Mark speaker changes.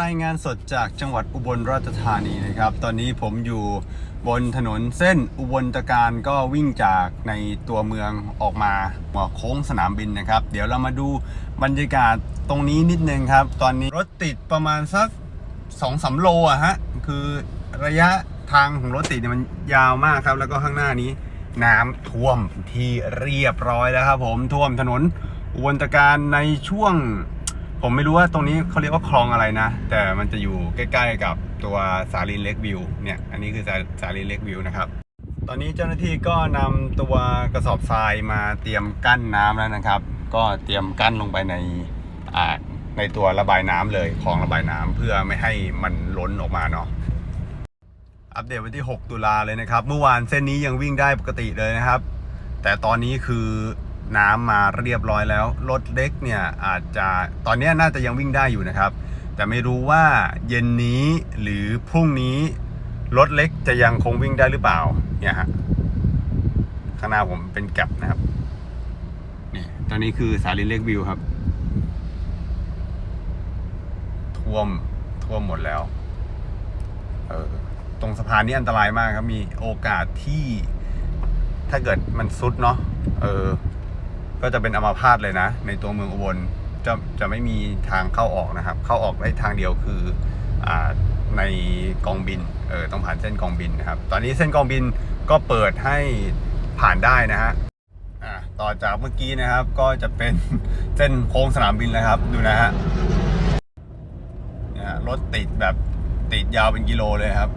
Speaker 1: รายงานสดจากจังหวัดอุบลราชธานีนะครับ ตอนนี้ผมอยู่บนถนนเส้นอุบลตการก็วิ่งจากในตัวเมืองออกมาหัวโค้งสนามบินนะครับ เดี๋ยวเรามาดูบรรยากาศตรงนี้นิดนึงครับ ตอนนี้รถติดประมาณสัก2อสโลอะฮะ คือระยะทางของรถติดเนี่ยมันยาวมากครับ แล้วก็ข้างหน้านี้น้ำท่วมที่เรียบร้อยแล้วครับผมท่วมถนนอุบลตการในช่วง ผมไม่รู้ว่าตรงนี้เขาเรียกว่าคลองอะไรนะ แต่มันจะอยู่ใกล้ ๆ กับตัวสาลินเล็กวิวเนี่ยอันนี้คือสาสาลินเล็กวิวนะครับตอนนี้เจ้าหน้าที่ก็นำตัวกระสอบทรายมาเตรียมกั้นน้ำแล้วนะครับ ก็เตรียมกั้นลงไปในอ่าในตัวระบายน้ำเลยคลองระบายน้ำเพื่อไม่ให้มันล้นออกมาเนาะอัปเดตวันที่ 6 ตุลาเลยนะครับ เมื่อวานเส้นนี้ยังวิ่งได้ปกติเลยนะครับ แต่ตอนนี้คือ น้ำมาเรียบร้อยแล้ว รถเล็กเนี่ยอาจจะตอนนี้น่าจะยังวิ่งได้อยู่นะครับ แต่ไม่รู้ว่าเย็นนี้หรือพรุ่งนี้รถเล็กจะยังคงวิ่งได้หรือเปล่าเนี่ยฮะข้างหน้าผมเป็นแก็บนะครับนี่ตอนนี้คือสาลินเล็กวิวครับ ท่วมท่วมหมดแล้วเออตรงสะพานนี้อันตรายมากครับ มีโอกาสที่ถ้าเกิดมันซุดเนาะเออ ก็จะเป็นอัมาพาตเลยนะ ในตัวเมืองอุบลจะจะไม่มีทางเข้าออกนะครับ เข้าออกได้ทางเดียวคืออในกองบินเออต้องผ่านเส้นกองบินนะครับ ตอนนี้เส้นกองบินก็เปิดให้ผ่านได้นะฮะต่อจากเมื่อกี้นะครับก็จะเป็นเส้นโค้งสนามบินแล้วครับดูนะฮะรถติดแบบติดยาวเป็นกิโลเลยครับ